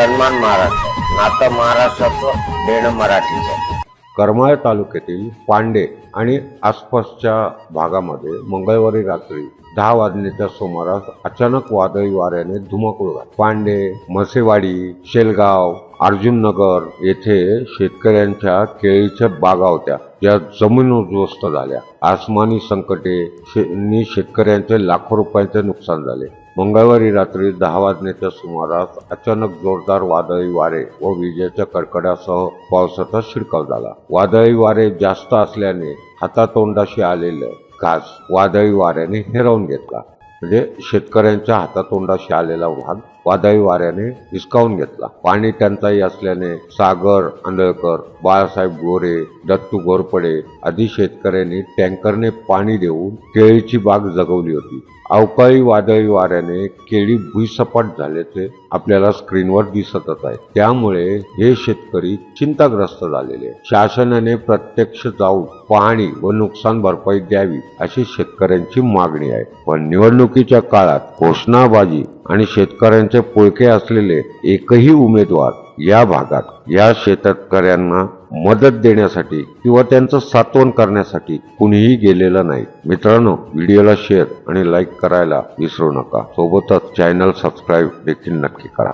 सन्मान महाराष्ट्र नातं महाराष्ट्राचं देणं मराठीचं. करमाळ तालुक्यातील पांडे आणि आसपासच्या भागामध्ये मंगळवारी रात्री दहा वाजण्याच्या सुमारास अचानक वादळी वाऱ्याने धुमाकूळ घातला पांडे मसेवाडी शेलगाव अर्जुननगर येथे शेतकऱ्यांच्या केळीच्या बागा होत्या. ज्या जमीन उद्ध्वस्त झाल्या. आसमानी संकटे शे- नी शेतकऱ्यांचे लाखो रुपयांचे नुकसान झाले. मंगळवारी रात्री दहा वाजण्याच्या सुमारास अचानक जोरदार वादळी वारे व विजेच्या कडकडासह पावसाचा शिडकाव झाला. वादळी वारे जास्त असल्याने हातातोंडाशी आलेलं घास वादळी वाऱ्याने हिरावून घेतला. म्हणजे शेतकऱ्यांच्या हातातोंडाशी आलेला भाग वादळी वाऱ्याने हिसकावून घेतला. पाणी टंचाई असल्याने सागर आंधळकर बाळासाहेब गोरे दत्तू घोरपडे आदी शेतकऱ्यांनी टँकरने पाणी देऊन केळीची बाग जगवली होती. अवकाळी वादळी वाऱ्याने केळी भुईसपाट झाल्याचे आपल्याला स्क्रीनवर दिसतच आहे. त्यामुळे हे शेतकरी चिंताग्रस्त झालेले आहे. शासनाने प्रत्यक्ष जाऊन पाहणी व नुकसान भरपाई द्यावी अशी शेतकऱ्यांची मागणी आहे. पण निवडणुकीच्या काळात घोषणाबाजी आणि शेतकऱ्यांचे पोळके असलेले एकही उमेदवार या भागात या शेतकऱ्यांना मदत देण्यासाठी किंवा त्यांचं सात्वन करण्यासाठी कुणीही गेलेलं नाही. मित्रांनो व्हिडिओला शेअर आणि लाईक करायला विसरू नका. सोबतच चॅनल सबस्क्राईब देखील नक्की करा.